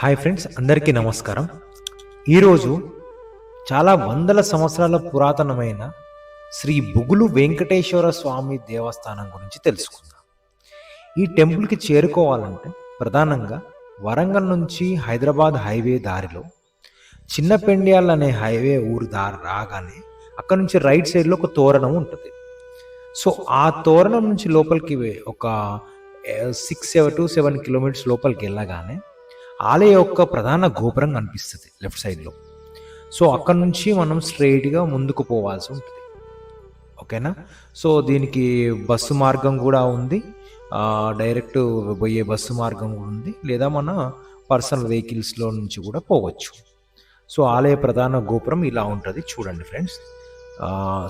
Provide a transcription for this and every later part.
Hi friends అందరికీ నమస్కారం. ఈరోజు చాలా వందల సంవత్సరాల పురాతనమైన శ్రీ బుగులు వెంకటేశ్వర స్వామి దేవస్థానం గురించి తెలుసుకుందాం. ఈ టెంపుల్కి చేరుకోవాలంటే ప్రధానంగా వరంగల్ నుంచి హైదరాబాద్ హైవే దారిలో చిన్న అనే హైవే ఊరు దారి రాగానే అక్కడ నుంచి రైట్ సైడ్లో ఒక తోరణం ఉంటుంది. సో ఆ తోరణం నుంచి లోపలికి ఒక six seven two seven kilometres లోపలికి వెళ్ళగానే ఆలయ యొక్క ప్రధాన గోపురం కనిపిస్తుంది లెఫ్ట్ సైడ్లో సో అక్కడ నుంచి మనం స్ట్రైట్గా ముందుకు పోవాల్సి ఉంటుంది. ఓకేనా? సో దీనికి బస్సు మార్గం కూడా ఉంది. డైరెక్ట్ పోయే బస్సు మార్గం కూడా ఉంది. లేదా మన పర్సనల్ వెహికల్స్లో నుంచి కూడా పోవచ్చు. సో ఆలయ ప్రధాన గోపురం ఇలా ఉంటుంది. చూడండి ఫ్రెండ్స్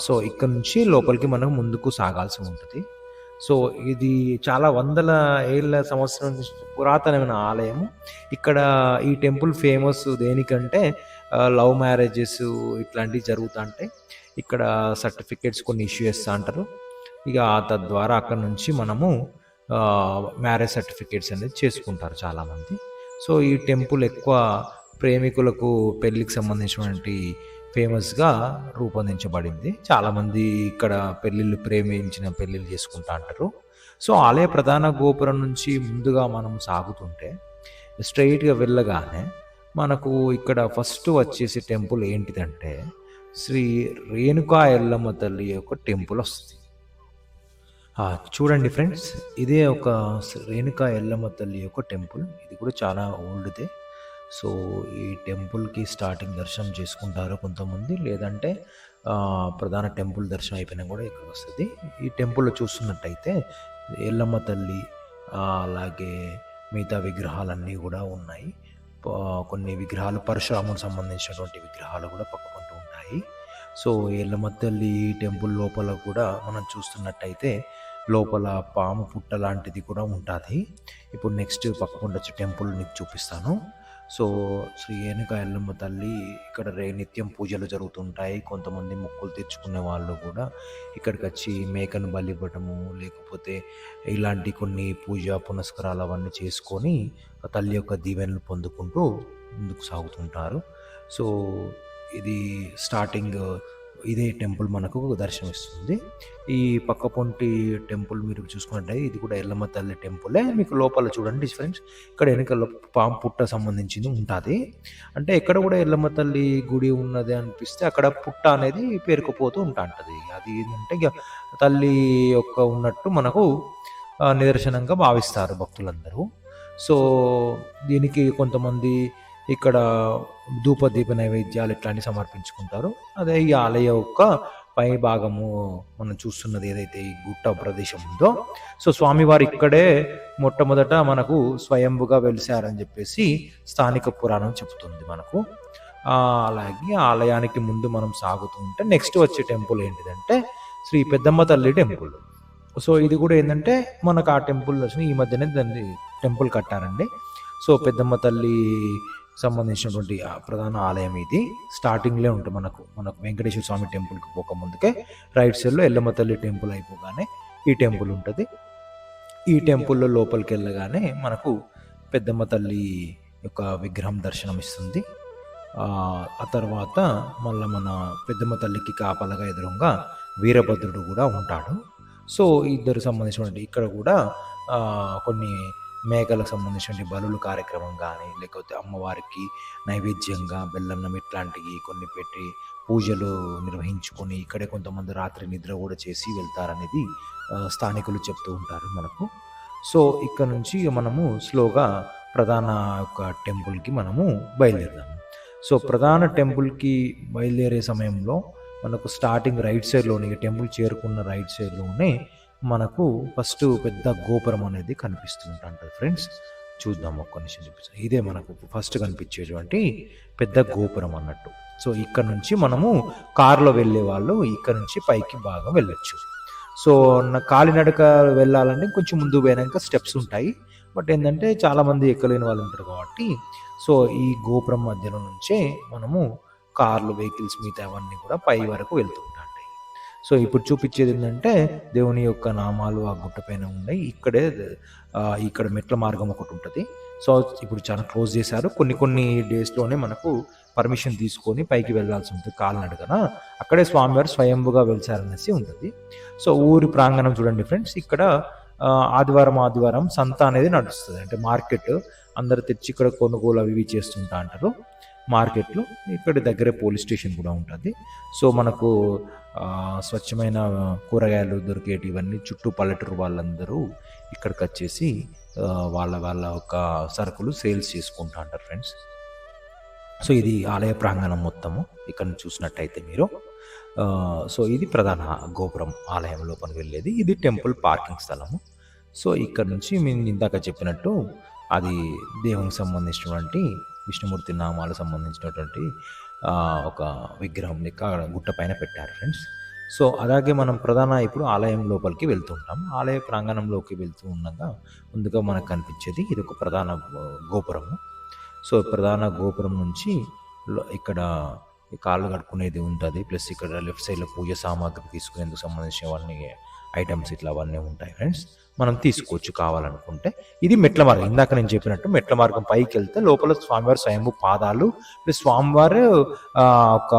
సో ఇక్కడ నుంచి లోపలికి మనం ముందుకు సాగాల్సి ఉంటుంది. సో ఇది చాలా వందల ఏళ్ళ సంవత్సరం నుంచి పురాతనమైన ఆలయము ఇక్కడ ఈ టెంపుల్ ఫేమస్ దేనికంటే లవ్ మ్యారేజెస్ ఇట్లాంటివి జరుగుతుంటాయి. ఇక్కడ సర్టిఫికేట్స్ కొన్ని ఇష్యూ చేస్తూ అంటారు ఇక తద్వారా అక్కడ నుంచి మనము మ్యారేజ్ సర్టిఫికేట్స్ అనేది చేసుకుంటారు చాలామంది. సో ఈ టెంపుల్ ఎక్కువ ప్రేమికులకు పెళ్ళికి సంబంధించినటువంటి ఫేమస్గా రూపొందించబడింది. చాలామంది ఇక్కడ పెళ్ళిళ్ళు ప్రేమించిన పెళ్ళిళ్ళు చేసుకుంటా అంటారు. సో ఆలయ ప్రధాన గోపురం నుంచి ముందుగా మనం సాగుతుంటే స్ట్రైట్గా వెళ్ళగానే మనకు ఇక్కడ ఫస్ట్ వచ్చేసి టెంపుల్ ఏంటిదంటే శ్రీ రేణుకా ఎల్లమ్మ తల్లి యొక్క టెంపుల్ వస్తుంది. చూడండి ఫ్రెండ్స్ ఇదే ఒక శ్రీ రేణుకా ఎల్లమ్మ తల్లి యొక్క టెంపుల్. ఇది కూడా చాలా ఓల్డ్దే. సో ఈ టెంపుల్కి స్టార్టింగ్ దర్శనం చేసుకుంటారు కొంతమంది లేదంటే ప్రధాన టెంపుల్ దర్శనం అయిపోయినా కూడా ఇక్కడ వస్తుంది. ఈ టెంపుల్లో చూస్తున్నట్టయితే ఎల్లమ్మ తల్లి అలాగే మిగతా విగ్రహాలన్నీ కూడా ఉన్నాయి. కొన్ని విగ్రహాలు పరశురాముకు సంబంధించినటువంటి విగ్రహాలు కూడా పక్కకుంటూ ఉంటాయి. సో ఎల్లమ్మ తల్లి టెంపుల్ లోపల కూడా మనం చూస్తున్నట్టయితే లోపల పాము పుట్ట లాంటిది కూడా ఉంటుంది. ఇప్పుడు నెక్స్ట్ పక్కకుండా టెంపుల్ నీకు చూపిస్తాను. సో శ్రీ ఏనుక ఎల్లమ్మ తల్లి ఇక్కడ రే నిత్యం పూజలు జరుగుతుంటాయి. కొంతమంది మొక్కులు తెచ్చుకునే వాళ్ళు కూడా ఇక్కడికి వచ్చి మేకను బలి ఇవ్వటము లేకపోతే ఇలాంటి కొన్ని పూజ పునస్కారాలు అవన్నీ చేసుకొని తల్లి యొక్క దీవెనలు పొందుకుంటూ ముందుకు సాగుతుంటారు. సో ఇది స్టార్టింగ్ ఇదే టెంపుల్ మనకు దర్శనమిస్తుంది. ఈ పక్క పొంటి టెంపుల్ మీరు చూసుకున్నట్టయితే ఇది కూడా ఎల్లమ్మ తల్లి టెంపులే. మీకు లోపల చూడండి ఫ్రెండ్స్. ఇక్కడ వెనకలో పాము పుట్ట సంబంధించింది ఉంటుంది. అంటే ఎక్కడ కూడా ఎల్లమ్మ తల్లి గుడి ఉన్నది అనిపిస్తే అక్కడ పుట్ట అనేది పేరుకుపోతూ ఉంటా ఉంటుంది అది ఏంటంటే తల్లి యొక్క ఉన్నట్టు మనకు నిదర్శనంగా భావిస్తారు భక్తులందరూ. సో దీనికి కొంతమంది ఇక్కడ ధూప దీప నైవేద్యాలు ఇట్లాంటివి సమర్పించుకుంటారు. అదే ఈ ఆలయ యొక్క పై భాగము మనం చూస్తున్నది ఏదైతే ఈ గుట్ట ప్రదేశం ఉందో. సో స్వామివారు ఇక్కడే మొట్టమొదట మనకు స్వయంభుగా వెలిసారని చెప్పేసి స్థానిక పురాణం చెబుతుంది మనకు. అలాగే ఆలయానికి ముందు మనం సాగుతుంటే నెక్స్ట్ వచ్చే టెంపుల్ ఏంటిదంటే శ్రీ పెద్దమ్మ తల్లి టెంపుల్. సో ఇది కూడా ఏంటంటే మనకు ఆ టెంపుల్ దర్శనం ఈ మధ్యనే దాన్ని టెంపుల్ కట్టారండి. సో పెద్దమ్మ తల్లి సంబంధించినటువంటి ప్రధాన ఆలయం ఇది. స్టార్టింగ్లే ఉంటుంది మనకు మనకు వెంకటేశ్వర స్వామి టెంపుల్కి పోక ముందుకే రైట్ సైడ్లో ఎల్లమ్మ తల్లి టెంపుల్ అయిపోగానే ఈ టెంపుల్ ఉంటుంది. ఈ టెంపుల్లో లోపలికి వెళ్ళగానే మనకు పెద్దమ్మ తల్లి యొక్క విగ్రహం దర్శనం ఇస్తుంది ఆ తర్వాత మళ్ళీ మన పెద్దమ్మ తల్లికి కాపలగా ఎదురుగా వీరభద్రుడు కూడా ఉంటాడు. సో ఇద్దరు సంబంధించినటువంటి ఇక్కడ కూడా కొన్ని మేకలకు సంబంధించిన బలులు కార్యక్రమం కానీ లేకపోతే అమ్మవారికి నైవేద్యంగా బెల్లన్నం ఇట్లాంటివి కొన్ని పెట్టి పూజలు నిర్వహించుకొని ఇక్కడే కొంతమంది రాత్రి నిద్ర కూడా చేసి వెళ్తారనేది స్థానికులు చెప్తూ ఉంటారు మనకు. సో ఇక్కడ నుంచి మనము స్లోగా ప్రధాన యొక్క టెంపుల్కి మనము బయలుదేరుదాము సో ప్రధాన టెంపుల్కి బయలుదేరే సమయంలో మనకు స్టార్టింగ్ రైట్ సైడ్లోనే టెంపుల్ చేరుకున్న రైట్ సైడ్లోనే మనకు ఫస్ట్ పెద్ద గోపురం అనేది కనిపిస్తూ ఉంటుంది ఫ్రెండ్స్. చూద్దాం ఒక్క నిమిషం చూపిస్తాం. ఇదే మనకు ఫస్ట్ కనిపించేటువంటి పెద్ద గోపురం అన్నట్టు. సో ఇక్కడ నుంచి మనము కారులో వెళ్ళే వాళ్ళు ఇక్కడ నుంచి పైకి బాగా వెళ్ళొచ్చు. సో నా కాలినడక వెళ్ళాలంటే కొంచెం ముందు పోయినాక స్టెప్స్ ఉంటాయి. బట్ ఏంటంటే చాలామంది ఎక్కలేని వాళ్ళు ఉంటారు కాబట్టి. సో ఈ గోపురం మధ్యలో నుంచే మనము కార్లు వెహికల్స్ మిగతా అవన్నీ కూడా పై వరకు వెళ్తాం. సో ఇప్పుడు చూపించేది ఏంటంటే దేవుని యొక్క నామాలు ఆ గుట్ట పైన ఉన్నాయి. ఇక్కడే ఇక్కడ మెట్ల మార్గం ఒకటి ఉంటుంది. సో ఇప్పుడు చాలా క్లోజ్ చేశారు. కొన్ని కొన్ని డేస్లోనే మనకు పర్మిషన్ తీసుకొని పైకి వెళ్ళాల్సి ఉంటుంది కాలినడకన అక్కడే స్వామివారు స్వయంభుగా వెలిచారనేసి ఉంటుంది. సో ఊరి ప్రాంగణం చూడండి ఫ్రెండ్స్. ఇక్కడ ఆదివారం ఆదివారం సంత అనేది నడుస్తుంది. అంటే మార్కెట్ అందరు తెచ్చి ఇక్కడ కొనుగోలు అవి ఇవి చేస్తుంటా అంటారు. మార్కెట్లో ఇక్కడ దగ్గరే పోలీస్ స్టేషన్ కూడా ఉంటుంది. సో మనకు స్వచ్ఛమైన కూరగాయలు దొరికేటి ఇవన్నీ చుట్టూ పల్లెటూరు వాళ్ళందరూ ఇక్కడికి వచ్చేసి వాళ్ళ వాళ్ళ ఒక సరుకులు సేల్స్ చేసుకుంటా అంటారు ఫ్రెండ్స్. సో ఇది ఆలయ ప్రాంగణం మొత్తము. ఇక్కడ చూసినట్టయితే మీరు సో ఇది ప్రధాన గోపురం ఆలయం లోపలికి వెళ్ళేది. ఇది టెంపుల్ పార్కింగ్ స్థలము. సో ఇక్కడ నుంచి మేము ఇందాక చెప్పినట్టు అది దేవునికి సంబంధించినటువంటి విష్ణుమూర్తి నామాలకు సంబంధించినటువంటి ఒక విగ్రహం లెక్క గుట్ట పైన పెట్టారు ఫ్రెండ్స్. సో అలాగే మనం ప్రధాన ఇప్పుడు ఆలయం లోపలికి వెళ్తుంటాం. ఆలయ ప్రాంగణంలోకి వెళ్తూ ఉండగా ముందుగా మనకు కనిపించేది ఇది ఒక ప్రధాన గోపురము. సో ప్రధాన గోపురం నుంచి ఇక్కడ కాళ్ళు కడుక్కునేది ఉంటుంది. ప్లస్ ఇక్కడ లెఫ్ట్ సైడ్లో పూజ సామాగ్రి తీసుకునేందుకు సంబంధించిన వాళ్ళని ఐటమ్స్ ఇట్లా అవన్నీ ఉంటాయి ఫ్రెండ్స్ మనం తీసుకోవచ్చు కావాలనుకుంటే. ఇది మెట్ల మార్గం. ఇందాక నేను చెప్పినట్టు మెట్ల మార్గం పైకి వెళ్తే లోపల స్వామివారి స్వయంభూ పాదాలు ప్లస్ స్వామివారు ఒక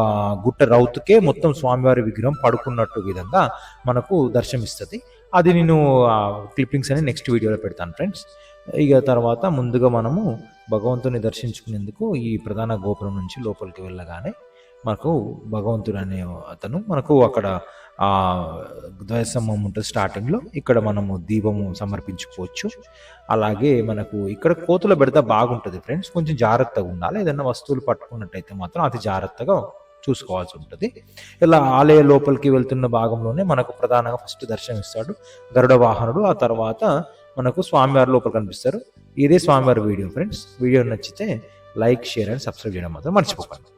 గుట్ట రౌతుకే మొత్తం స్వామివారి విగ్రహం పడుకున్నట్టు విధంగా మనకు దర్శనమిస్తుంది. అది నేను క్లిప్పింగ్స్ అని నెక్స్ట్ వీడియోలో పెడతాను ఫ్రెండ్స్ ఇక తర్వాత ముందుగా మనము భగవంతుని దర్శించుకునేందుకు ఈ ప్రధాన గోపురం నుంచి లోపలికి వెళ్ళగానే మనకు భగవంతుడు అనే అతను. మనకు అక్కడ ఆ ద్వయస్తంభం ఉంటుంది స్టార్టింగ్లో. ఇక్కడ మనము దీపము సమర్పించుకోవచ్చు. అలాగే మనకు ఇక్కడ కోతుల పెడితే బాగుంటుంది ఫ్రెండ్స్. కొంచెం జాగ్రత్తగా ఉండాలి. ఏదైనా వస్తువులు పట్టుకున్నట్టయితే మాత్రం అతి జాగ్రత్తగా చూసుకోవాల్సి ఉంటుంది. ఇలా ఆలయ లోపలికి వెళ్తున్న భాగంలోనే మనకు ప్రధానంగా ఫస్ట్ దర్శనమిస్తాడు గరుడ వాహనుడు. ఆ తర్వాత మనకు స్వామివారి లోపల కనిపిస్తారు. ఇదే స్వామివారి వీడియో ఫ్రెండ్స్. వీడియో నచ్చితే లైక్ షేర్ అండ్ సబ్స్క్రైబ్ చేయడం మాత్రం మర్చిపోకండి.